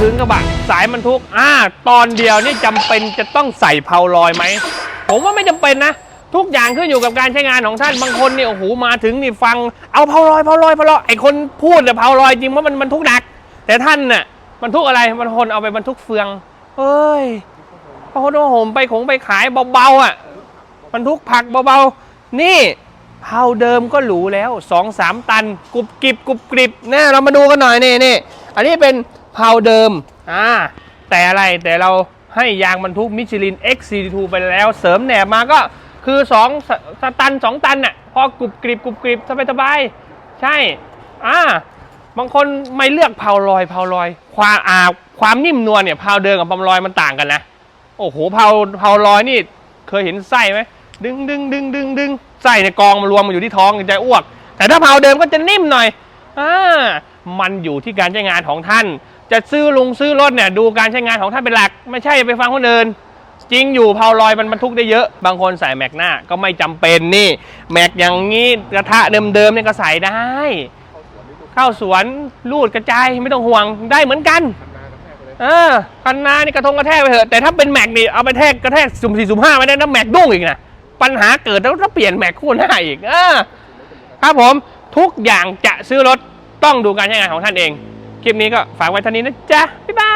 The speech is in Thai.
ถึงกระบะสายบรรทุกอ่าตอนเดียวนี่จำเป็นจะต้องใส่เพาลอยไหม ผมว่าไม่จำเป็นนะ ทุกอย่างขึ้นอยู่กับการใช้งานของท่านบางคนเนี่ยโอ้โหมาถึงนี่ฟังเอาเพาลอยเพาลอยเพาลอยไอคนพูดเนี่ยเพาลอยจริงเพรามันบรรทุกหนัก แต่ท่านน่ะบรรทุกอะไรบางคนเอาไปบรรทุกเฟืองเอ้ยพระโหมไปขงไปขายเบาๆอะบรรทุกผักเบาๆนี่เพาเดิมก็หรูแล้วสองสามตันกรุบกริบกรุบกริบเนี่ยเรามาดูกันหน่อยนี่นี่อันนี้เป็น เพาเดิมอ่าแต่อะไรแต่เราให้ยางบรรทุกมิชลิน X42 ไปแล้ว เสริมแหนบมาก็คือ2สสตัน 2 ตันน่ะพอกรุบกริบกรุบกริบสบายสบายใช่อ่าบางคนไม่เลือกเพาลอยเพาลอย ความอ่าความนิ่มนวลเนี่ยเพาเดิมกับเพาลอยมันต่างกันนะโอ้โหเพาเพาลอยนี่เคยเห็นไส้ไหมดึงดึงดึงดึงดึงไส้ในกองมารวมมาอยู่ที่ท้องจะอ้วก แต่ถ้าเพาเดิมก็จะนิ่มหน่อยอ่ามันอยู่ที่การใช้งานของท่าน จะซื้อลุงซื้อรถเนี่ยดูการใช้งานของท่านเป็นหลัก ไม่ใช่ไปฟังคนอื่นจริงอยู่เพาลอยมันบรรทุกได้เยอะ บางคนใส่แม็กหน้าก็ไม่จำเป็นนี่ แม็กอย่างนี้กระทะเดิมๆเนี่ยก็ใส่ได้ เข้าสวนลูดกระจายไม่ต้องห่วงได้เหมือนกันเออคันนานี่กระทงกระแทกไปเถอะแต่ถ้าเป็นแม็กนี่เอาไปแทกกระแทกสุ่มสี่สุ่มห้าไม่ได้นะแม็กดุ้งอีกนะปัญหาเกิดแล้วต้องเปลี่ยนแม็กคู่หน้าอีกเออครับผมทุกอย่างจะซื้อรถต้องดูการใช้งานของท่านเอง คลิปนี้ก็ฝากไว้เท่านี้นะจ๊ะ บ๊ายบาย